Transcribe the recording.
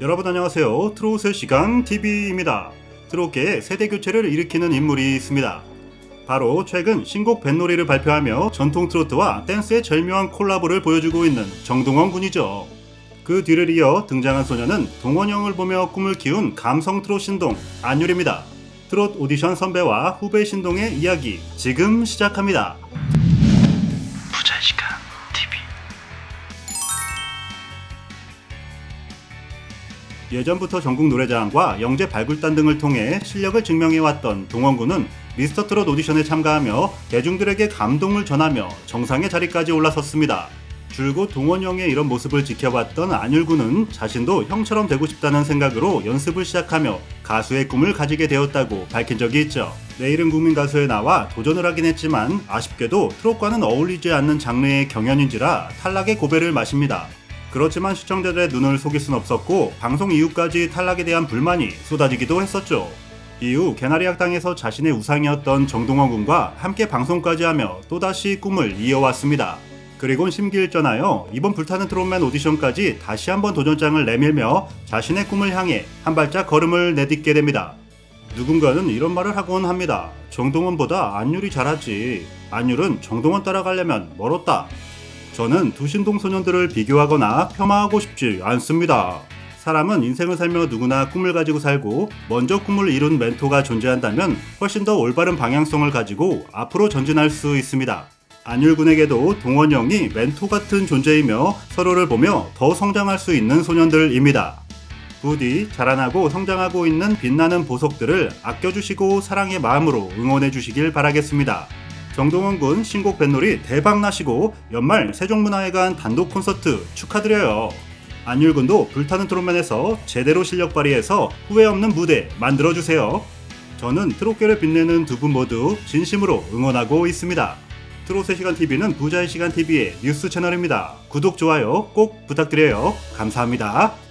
여러분 안녕하세요. 트롯의 시간 TV입니다. 트롯계의 세대 교체를 일으키는 인물이 있습니다. 바로 최근 신곡 뱃놀이를 발표하며 전통 트로트와 댄스의 절묘한 콜라보를 보여주고 있는 정동원 군이죠. 그 뒤를 이어 등장한 소녀는 동원형을 보며 꿈을 키운 감성 트롯 신동 안율입니다. 트롯 오디션 선배와 후배 신동의 이야기 지금 시작합니다. 부자 시간 예전부터 전국 노래자랑과 영재 발굴단 등을 통해 실력을 증명해왔던 동원군은 미스터 트롯 오디션에 참가하며 대중들에게 감동을 전하며 정상의 자리까지 올라섰습니다. 줄곧 동원형의 이런 모습을 지켜봤던 안율군은 자신도 형처럼 되고 싶다는 생각으로 연습을 시작하며 가수의 꿈을 가지게 되었다고 밝힌 적이 있죠. 내일은 국민 가수에 나와 도전을 하긴 했지만 아쉽게도 트롯과는 어울리지 않는 장르의 경연인지라 탈락의 고배를 마십니다. 그렇지만 시청자들의 눈을 속일 순 없었고 방송 이후까지 탈락에 대한 불만이 쏟아지기도 했었죠. 이후 개나리 학당에서 자신의 우상이었던 정동원 군과 함께 방송까지 하며 또다시 꿈을 이어왔습니다. 그리곤 심기일전하여 이번 불타는 트롯맨 오디션까지 다시 한번 도전장을 내밀며 자신의 꿈을 향해 한 발짝 걸음을 내딛게 됩니다. 누군가는 이런 말을 하곤 합니다. 정동원보다 안율이 잘하지. 안율은 정동원 따라가려면 멀었다. 저는 두 신동 소년들을 비교하거나 폄하하고 싶지 않습니다. 사람은 인생을 살며 누구나 꿈을 가지고 살고 먼저 꿈을 이룬 멘토가 존재한다면 훨씬 더 올바른 방향성을 가지고 앞으로 전진할 수 있습니다. 안율군에게도 동원영이 멘토 같은 존재이며 서로를 보며 더 성장할 수 있는 소년들입니다. 부디 자라나고 성장하고 있는 빛나는 보석들을 아껴주시고 사랑의 마음으로 응원해 주시길 바라겠습니다. 정동원 군 신곡 뱃놀이 대박 나시고 연말 세종문화회관 단독 콘서트 축하드려요. 안율 군도 불타는 트롯맨에서 제대로 실력 발휘해서 후회 없는 무대 만들어 주세요. 저는 트롯계를 빛내는 두 분 모두 진심으로 응원하고 있습니다. 트롯의 시간 TV는 부자의 시간 TV의 뉴스 채널입니다. 구독 좋아요 꼭 부탁드려요. 감사합니다.